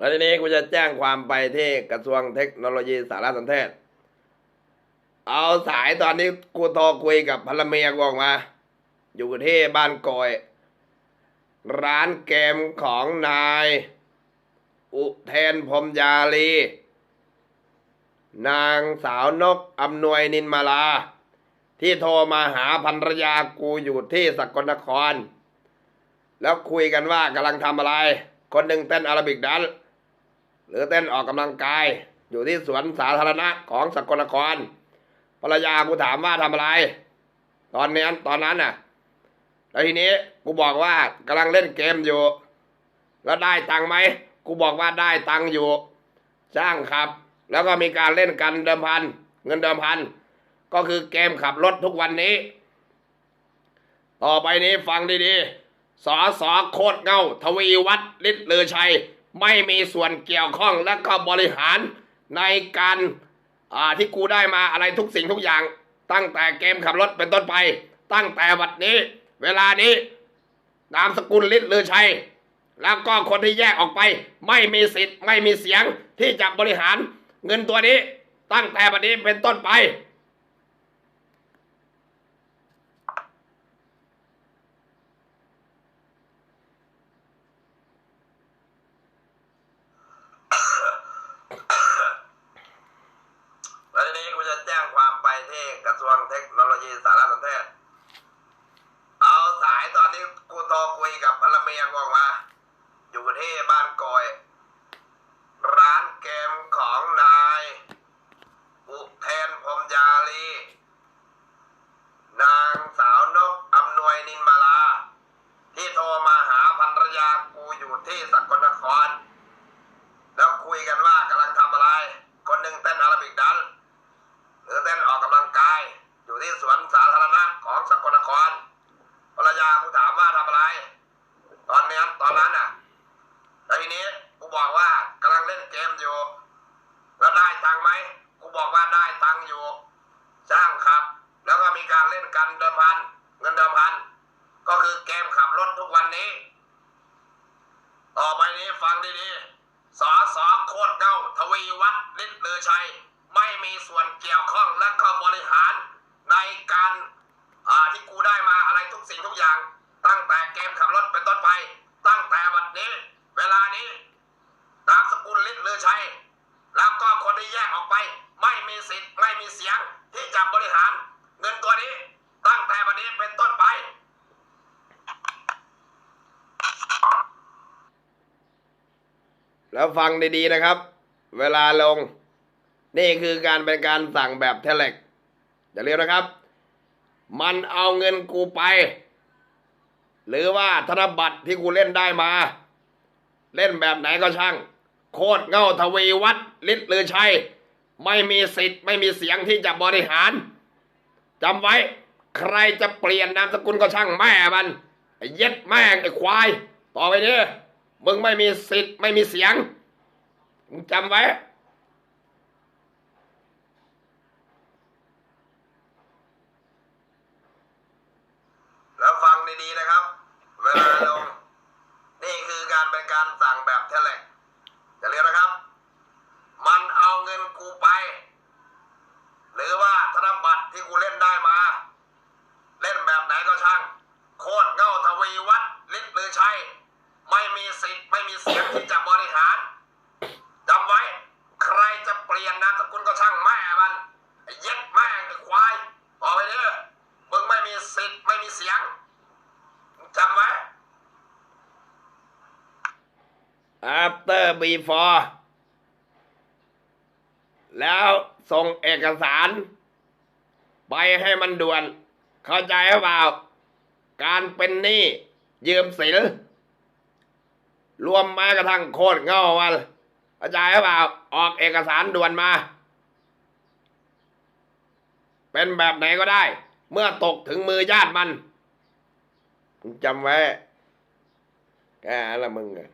แล้วทีนี้กูจะแจ้งความไปที่กระทรวงเทคโนโลยีสารสนเทศ เอาสายตอนนี้กูโทรคุยกับภรรเมียกูออกมา อยู่ที่บ้านกอย ร้านเกมของนาย อุเทนพรมยาลี นางสาวนกอำนวยนินมาลา ที่โทรมาหาภรรยากูอยู่ที่สกลนคร แล้วคุยกันว่ากำลังทำอะไร คนหนึ่งเต้นอาราบิกดัน หรือเต้นออกกำลังกาย อยู่ที่สวนสาธารณะของสกลนครภรรยากูถามว่าทำอะไร ตอนนี้ตอนนั้นน่ะ แล้วทีนี้กูบอกว่ากำลังเล่นเกมอยู่ แล้วได้ตังไหมกูบอกว่าได้ตังอยู่จ้างครับ แล้วก็มีการเล่นกันเดิมพัน เงินเดิมพัน ก็คือเกมขับรถทุกวันนี้ ต่อไปนี้ฟังดีๆสอสอโคตรเงา ทวีวัฒน์ฤทธิ์เลือชัย ไม่มีส่วนเกี่ยวข้องและก็บริหารในการอ่าที่กูได้มาอะไรทุกสิ่งทุกอย่าง ตั้งแต่เกมขับรถเป็นต้นไป ตั้งแต่วันนี้ เวลานี้นามสกุลฤทธิ์ลือชัย แล้วก็คนที่แยกออกไป ไม่มีสิทธิ์ไม่มีเสียงที่จะบริหารเงินตัวนี้ ตั้งแต่วันนี้เป็นต้นไป แล้วทีนี้กูจะแจ้งความไปที่ กระทรวงเทคโนโลยีสารสนเทศ เอาสายตอนนี้กูโทรคุยกับพลเมียกูออกมา อยู่ที่บ้านกอย ร้านเกมของนาย อุเทนพรหมยาลี นางสาวนกอำนวยนินมาลา ที่โทรมาหาภรรยากูอยู่ที่สกลนคร แล้วคุยกันว่ากำลังทำอะไร คนหนึ่งเต้นอาราบิกดันซ์หรือเต้นออกกำลังกาย อยู่ที่สวนสาธารณะของสกลนคร ภรรยากูถามว่าทำอะไร ตอนนี้ตอนนั้นน่ะแล้วทีนี้กูบอกว่ากำลังเล่นเกมอยู่ แล้วได้ตังค์ไหม กู บอกว่าได้ตังค์อยู่จ้างครับ แล้วก็มีการเล่นกันเดิมพัน เงินเดิมพัน ก็คือเกมขับรถทุกวันนี้ ต่อไปนี้ฟังดีๆสอสอโคตรเก้าทวีวัฒน์ฤทธิ์ลือชัย ไม่มีส่วนเกี่ยวข้องและก็บริหารในการที่กูได้มาอะไรทุกสิ่งทุกอย่าง ตั้งแต่เกมขับรถเป็นต้นไป ตั้งแต่วันนี้ เวลานี้นามสกุลฤทธิ์ลือชัย แล้วก็คนที่แยกออกไป ไม่มีสิทธิ์ไม่มีเสียงที่จะบริหาร เงินตัวนี้ตั้งแต่วันนี้เป็นต้นไป แล้วฟังดีๆนะครับ เวลาลง นี่คือการเป็นการสั่งแบบเทเล็กอย่าลืมนะครับ มันเอาเงินกูไป หรือว่าธนบัตรที่กูเล่นได้มา เล่นแบบไหนก็ช่าง โคตรเง่าทวีวัฒน์ฤทธิ์ลือชัย ไม่มีสิทธิ์ไม่มีเสียงที่จะบริหารจำไว้ใครจะเปลี่ยนนามสกุลก็ช่างแม่มันเย็ดแม่งไอ้ควาย ต่อไปนี้มึงไม่มีสิทธิ์ไม่มีเสียงมึงจำไว้แล้วฟังดีๆนะครับ เวลาลงนี่คือการเป็นการสั่งแบบเทเล็กอย่าลืมนะครับ มันเอาเงินกูไป หรือว่าธนบัตรที่กูเล่นได้มา เล่นแบบไหนก็ช่าง โคตรเง่าทวีวัฒน์ฤทธิ์ลือชัย ไม่มีสิทธิ์ไมีเสียงที่จะบริหารจำไว้ ใครจะเปลี่ยนนามสกุลก็ช่างแม่มันเย็ดแม่งไอ้ควายต่อไปเด้อมึงไม่มีสิทธิ์ไม่มีเสียงจำไว้ after before แล้วส่งเอกสาร ไปให้มันด่วน เข้าใจหรือเปล่า การเป็นหนี้ยืมสิน รวมแม้กระทั่งโคตรเง่ามันเข้าใจหรือเปล่าออกเอกสารด่วนมา เป็นแบบไหนก็ได้ เมื่อตกถึงมือญาติมันจำไว้แกละมึงอะ